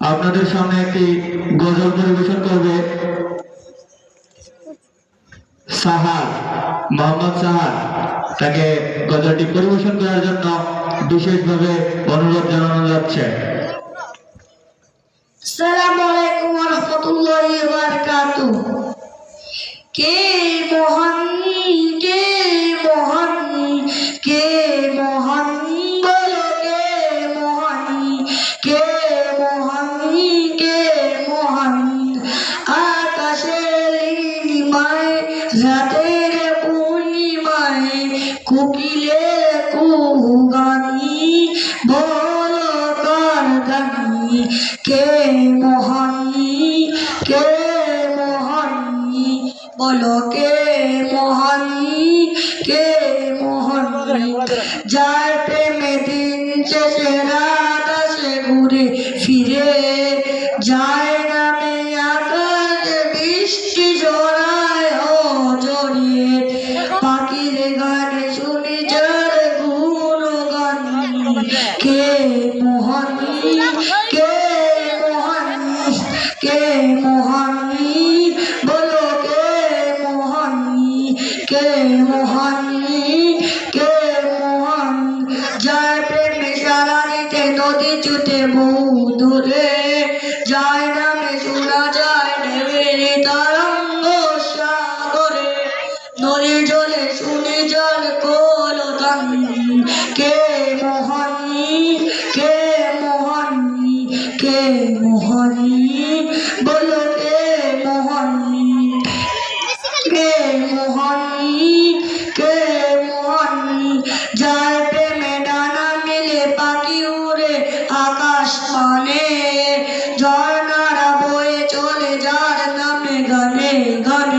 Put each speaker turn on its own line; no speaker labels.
আপনাদের সামনে একটি গজল পরিবেশন করবে সাহার, মোহাম্মদ সাহার। তাকে গজলটি পরিবেশন করার জন্য বিশেষভাবে অনুরোধ জানানো যাচ্ছে।
আসসালামু আলাইকুম ওয়া কে মহান রাতের পূর্ণিমায় কোকিলের কুহুগানি বলো কার গানি, কে মহান কে মহান, বলো কে মহান কে মহান। যার প্রেমে দিন শেষে রাত আসে ঘুরে ফিরে যায় কে মহান কে মহান বলো কে মহান কে মহান কে মহান যার প্রেমে সারা দিতে নদী ছুটে বহু দূরে মোহনী বলো কে মোহনী কে মোহনী কে মোহনী যার প্রেমে ডানা মেলে পাখি উড়ে আকাশ মানে ঝর্ণারা বয়ে চলে যার নামে গানে গান।